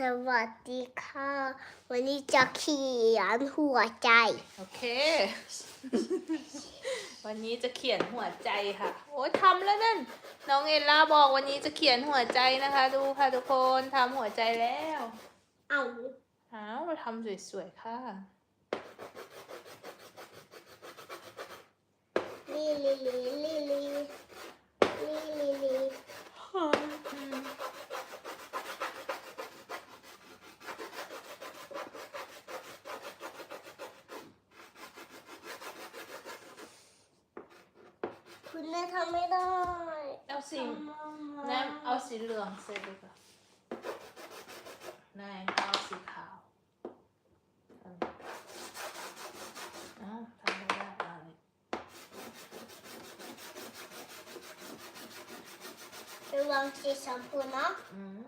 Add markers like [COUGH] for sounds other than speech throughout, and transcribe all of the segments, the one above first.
สวัสดีค่ะ วันนี้จะเขียนหัวใจ โอเค วันนี้จะเขียนหัวใจค่ะ โอ้ยทำแล้วนั่น น้องเอล่าบอกวันนี้จะเขียนหัวใจนะคะ ดูค่ะทุกคนทำหัวใจแล้วเอาเอาทำสวยๆค่ะ ลีลีลีลีลีลีลี แม่ทำไม่ได้เอาสีทำมามาแนมเอาสีเหลืองเสร็จดีกว่าแนมเอาสีขาวอ้าวทำไม่ได้เอะไรระวังสีชมพูนะอืม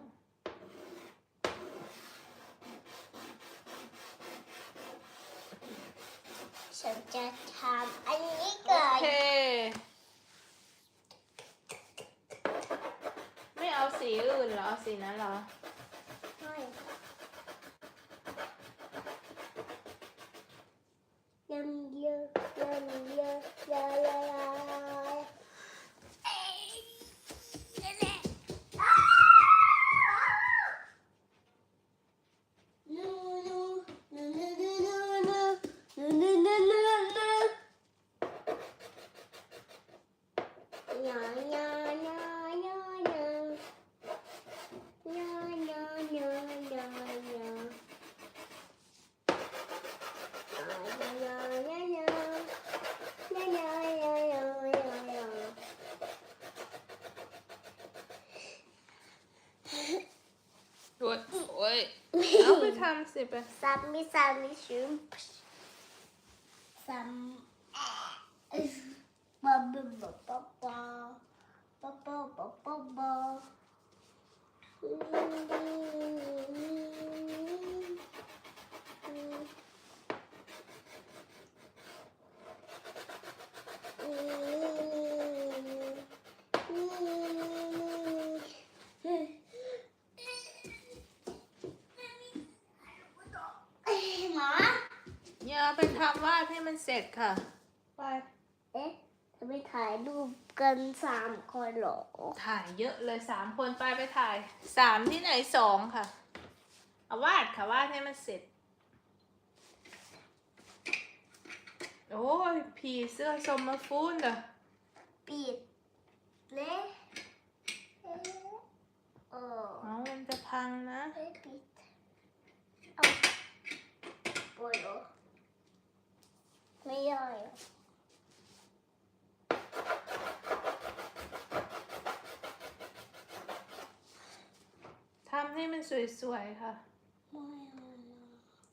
ฉันจะทำอันนี้ โอ ก่อน เค ไม่เอาสีอื่นเหรอเอา สีนั้นเหรอ some Sipper. some Sami, Some. ทำวาดให้มันเสร็จค่ะ ไป เอ๊ะจะไปถ่ายรูปกันสามคนเหรอ ถ่ายเยอะเลยสามคนไปไปถ่ายสามที่ไหนสองค่ะ เอาวาดค่ะวาดให้มันเสร็จ โอ้ยผีเสื้อสมมาฟูนเด้อปิดเละเอ๊ะเออเอามันจะพังนะ เอ๊ะปิดเอาปวดเหรอ ไม่ได้อะทำให้มันสวยๆค่ะ ไม่เอา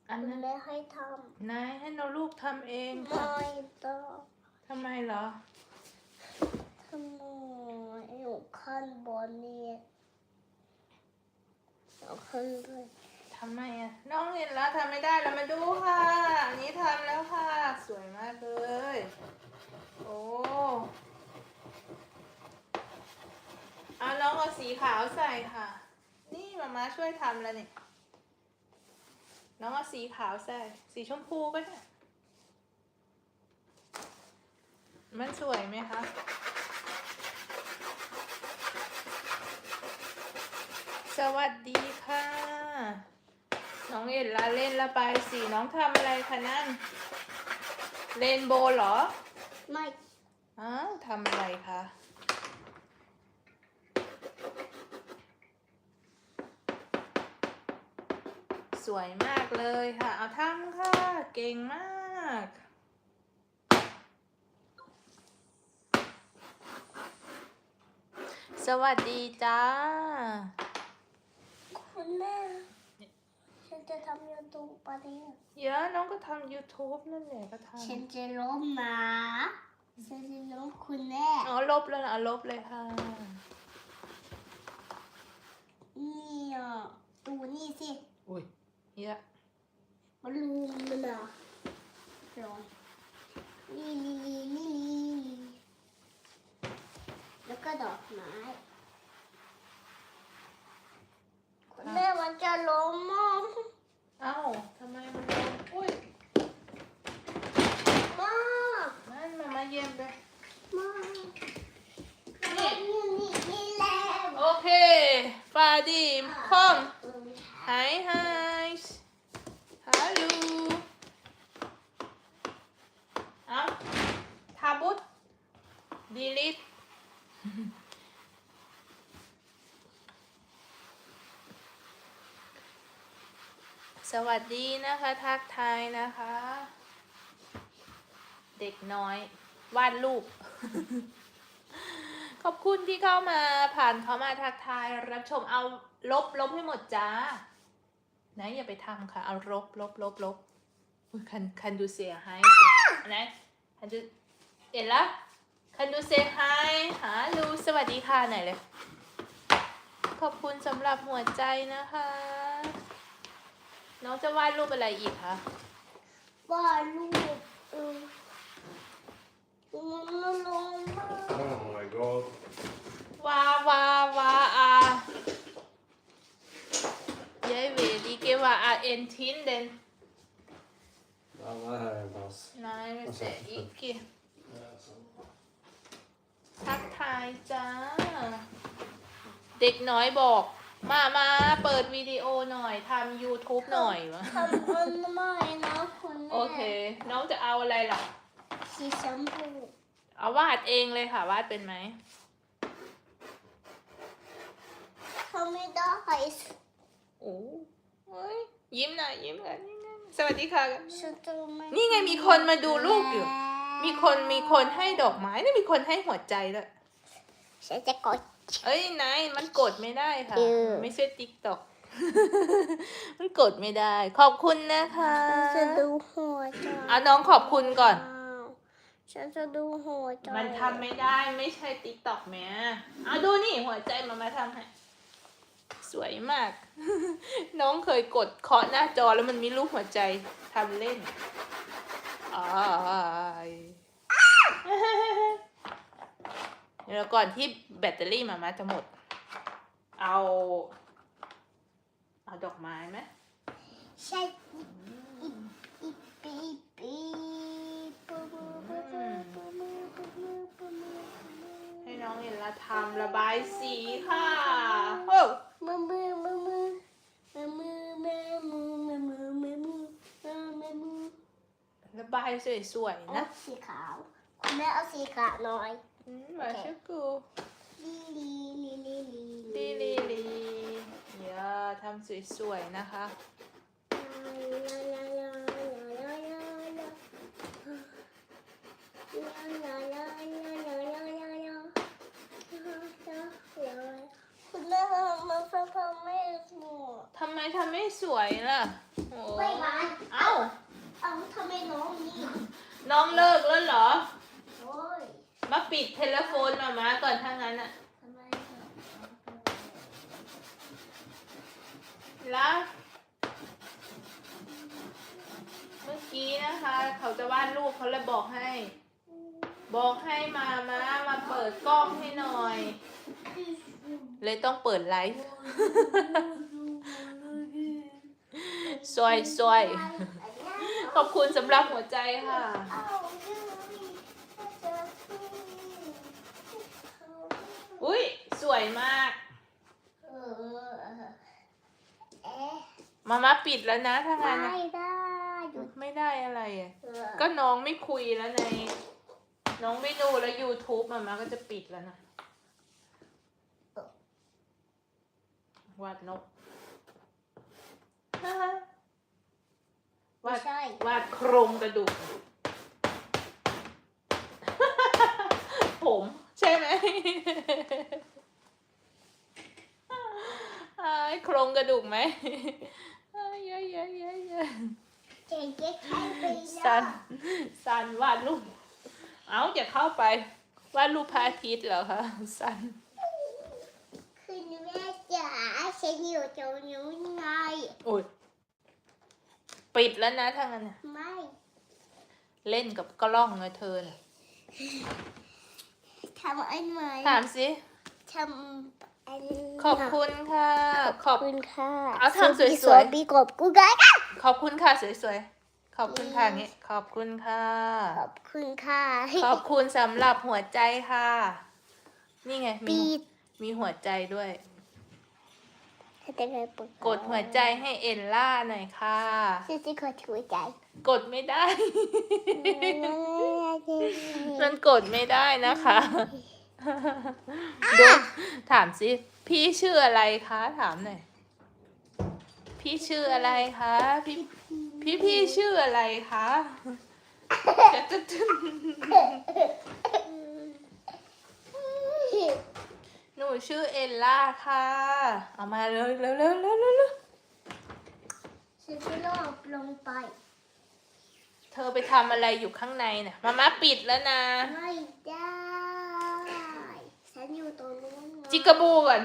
อันคุณนั้นแม่ให้ทนายให้เราลูกทำเองำค่ะไม่ต้องทำไมเหรอทำไมอยู่ขั้นบนนี่เอาขึ้นเลย ทำไมอะน้องเห็นแล้วทำไม่ได้แล้วมาดูค่ะ อันนี้ทำแล้วค่ะ สวยมากเลย โอ้เอาน้องเอาสีขาวใส่ค่ะ นี่มาม่าช่วยทำแล้วนี่น้องเอาสีขาวใส่ สีชมพูก็ได้ มันสวยไหมคะสวัสดีค่ะ น้องเอ็นลาเล่นละไปสีน้องทำอะไรคะนั่นเรนโบว์เหรอไม่อ้าวทำอะไรคะสวยมากเลยค่ะ เอาทำค่ะ เก่งมาก สวัสดีจ้า คุณแม่ จะทำยูทูบปะเนี่ยเดี๋ยอะน้องก็ทำ YouTube นั่นแหละก็ทฉันจะล้มนะฉันจะล้มคุณแม่ำอ๋อลบแล้วนะเอาลบเลยค่ะ นี่อะดูนี่สิอุ้ยเยอะมันลูมมันอะลองนี่นี่นี่นี่นี่แล้วก็ดอกไม้คุณแม่มันจะล้ม everybody come hi hi hello เอาทาบุต delete สวัสดีนะคะ ทักทายนะคะ เด็กน้อย วาดรูป ขอบคุณที่เข้ามาผ่านเข้ามาทักทาย รับชมเอาลบลบให้หมดจ้า นะอย่าไปทำค่ะ เอาลบลบลบลบคันคันดูเสียหายนะคันดูเห็นละคันดูเสียหายหาลูสวัสดีค่ะไหนเลย ขอบคุณสำหรับหัวใจนะคะ น้องจะวาดรูปอะไรอีกคะว่าลูกเออมันลงมาก Oh my god. วาวาวาอาเย้เวดีเกว่าอาเอ็นทินเดน Ja, det här är pass. นายไม่เสยอีกเก Alltså. ทักทายจ้า เด็กน้อยบอก มามาเปิดวิดีโอหน่อยทำ YouTube หน่อยวะทำมันไม่นะคุณแม่โอเค น้องจะเอาอะไรล่ะ สีชมพูเอาวาดเองเลยค่ะ วาดเป็นไหมทำไม่ได้โอ้เฮ้ยยิ้มหน่อยยิ้มหน่อยยิ้มหน่อยสวัสดีค่ะ ฉันจะไม่นี่ไงมีคนมาดูลูกอยู่ มีคนมีคนให้ดอกไม้นี่มีคนให้หัวใจด้วยฉันจะกด เอ้ยนายมันกดไม่ได้ค่ะ เออ ไม่ใช่ติ๊กต็อก มันกดไม่ได้ ขอบคุณนะคะ ฉันจะดูหัวใจเอาน้องขอบคุณก่อนฉันจะดูหัวใจมันทำไม่ได้ไม่ใช่ติ๊กต็อกแม่เอาดูนี่หัวใจมามาทำให้สวยมาก น้องเคยกดเคาะหน้าจอแล้วมันมีรูปหัวใจทำเล่นอ้าย เดี๋ยวก่อนที่แบตเตอรี่มามาจะหมด เอา เอาดอกไม้ไหมใช่อีอีปีปีปูปูปูปูปูปูปูปูปูให้น้องเห็นละทำระบายสีค่ะโอ้มือมือมือมือมือมือมือมือมือมือมือมือมือมือมือระบายสวยๆนะนะสีขาวคุณแม่เอาสีขาวหน่อย อืมมาชิกูลีลีลีลีลีลีลีลีเดี๋ยวทำสวยๆนะคะ คุณแม่ทำมันฟังฟังไม่หมดทำไมทำไม่สวยล่ะโอ้ไม่หวานเอ้า เอาทำไมน้องนี่น้องเลิกแล้วเหรอโอ้ยมา ปิดเทเลโฟนมามาก่อนถ้างั้นอะทำไมแล้วเมื่อกี้นะคะ เขาจะวาดรูปเขาเลยบอกให้ บอกให้มามามาเปิดกล้องให้หน่อย เลยต้องเปิดไลฟ์ซอยซอยขอบคุณสำหรับหัวใจค่ะ อุ้ยสวยมากมามาปิดแล้วนะถ้างั้นอะไม่ได้หยุดไม่ได้อะไรอะก็น้องไม่คุยแล้วใน น้องไม่ดูแล้ว YouTube มามาก็จะปิดแล้วนะวาดนก ไม่วาดใช่วาดโครงกระดูก ผม ใช่ไหมอ้โครงกระดูกไหมอ้ายเยอะเยอะเยอะเยอะเจ๊เจ๊ใช้ไปสันสันวาดรูปเอาจะเข้าไปวาดรูปพระอาทิตย์เหรอคะสันคุณแม่จ๋าฉันอยู่ตรงนู้นไงโอ้ยปิดแล้วนะถ้างั้นไม่ เล่นกับกล้องเลยเธอน่ะ ทำอันใหม่ถามสิทำอันขอบคุณค่ะขขออบบคุณค่ะ เอาทำสวยๆปีกบกูไกค่ะขอบคุณค่ะสวยๆ ขอบคุณค่ะงี้ขอบคุณค่ะ ขอบคุณค่ะ ขอบคุณสำหรับหัวใจค่ะ นี่ไงมีปีมีหัวใจด้วย จะไงปวดกดหัวใจให้เอลล่าหน่อยค่ะ ซิซิกดหัวใจกดไม่ได้ มันกดไม่ได้นะคะ ดูถามสิพี่ชื่ออะไรคะ ถามหน่อย พี่ชื่ออะไรคะ พี่พี่พี่ชื่ออะไรคะจะจะจะ หนูชื่อเอลล่าค่ะ เอามาเลยเร็วเร็วเร็วเร็วเร็วฉันจะลอบลงไป เธอไปทำอะไรอยู่ข้างในน่ะมาม่าปิดแล้วนะ ไม่ได้ ฉันอยู่ตรงนู้นไงจิกาบูก่อน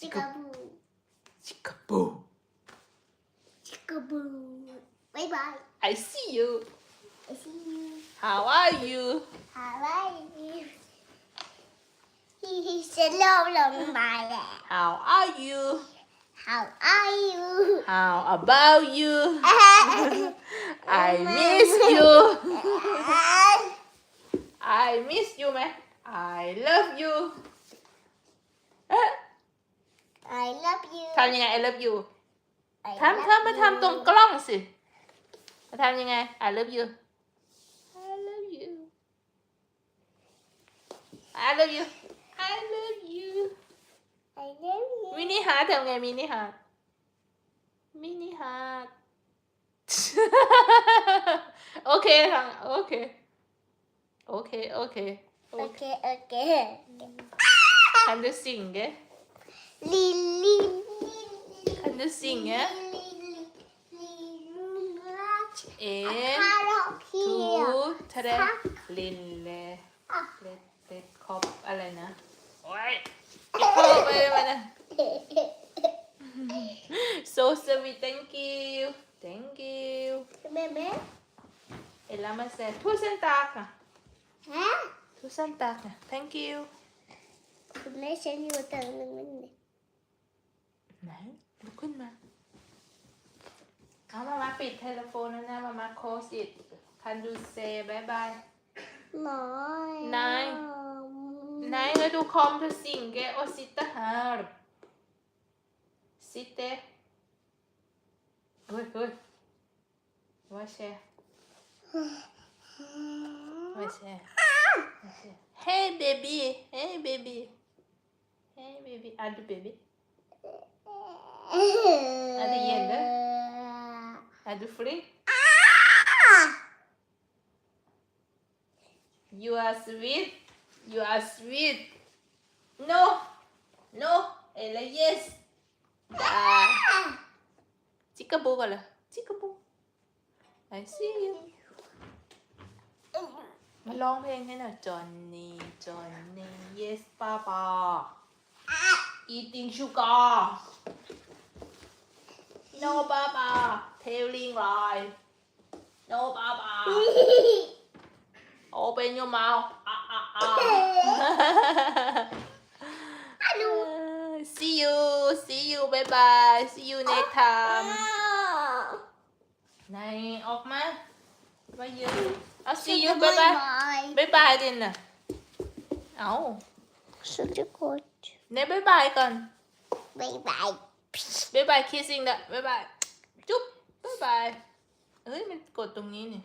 จิกาบูจิกาบูจิกาบูบายบาย I see you I see you How are you How are you How are you How are you How about you [LAUGHS] I miss you I [LAUGHS] miss you ไหม I love you เอ๊ะ I love you ทำยังไง I love you I ทำ love ทำมาทำตรง you กล้องสิมาทำยังไง I love you I love you I love you I love you I love you มินิฮาร์ททำไงมินิฮาร์ทมินิฮาร์ทโอเคทำโอเค โอเค โอเค โอเค Okay okay คันดูสิ่งเก Lily คันดูสิ่งเก Lily เอ๋ Carrot ทู here ทะเโอ้ยข้าไปเลยมันนะ so sweet thank you thank you แม่แม่เอลามาเซ่ทุเซนตาค่ะฮะทุเซนตาค่ะ thank you คุณแม่ฉันอยู่ตรงนั้นนี่ไหนลุกขึ้นมาเอามามาปิดเทเลโฟนแล้วนะมามาโคสอิดคันดูเซ่บายบายน้อ Nein, du kommst singe og sitte her. Sitte. Oi, oi. Hva skjer? Hva skjer? Hei, baby. Hei, baby. Hei, baby. Er du baby? Er det gjelle? Er du flink? You are sweet. You are sweet No No Ella yes ได้จิกกะบูก่อนเลยจิกกะบู I see you มาร้องเพลงให้หน่อย Johnny Johnny yes papa eating sugar no papa telling lie no papa open your mouth ah ah ah see you see you bye bye see you next time ไหนออกมามาเยอะเอา see you bye bye บายบายดินน่ะเอาฉันจะกดเนบายบายก่อนบายบายบายบายคิสซิ่งละบายบายจุ๊บบายบายเฮ้ยมันกดตรงนี้นี่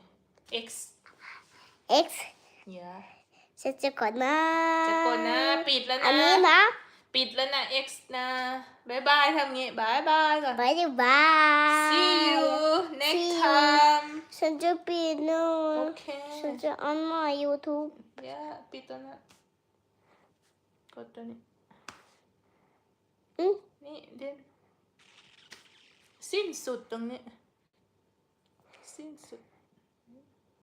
X X อย่า ฉันจะกดนะจะกดนะ ปิดแล้วอันนะนี้นะ ปิดแล้วนะ X นะบายบายทำงี้บายบายก่อน บายบาย see you next See you. time ฉันจะปิดนู่โอนเคฉันจะออนมา YouTube อย่าปิดตัวนั้นกดตัวนี้อืมนี่เด่นสิ้นสุดตรงนี้สิ้นสุด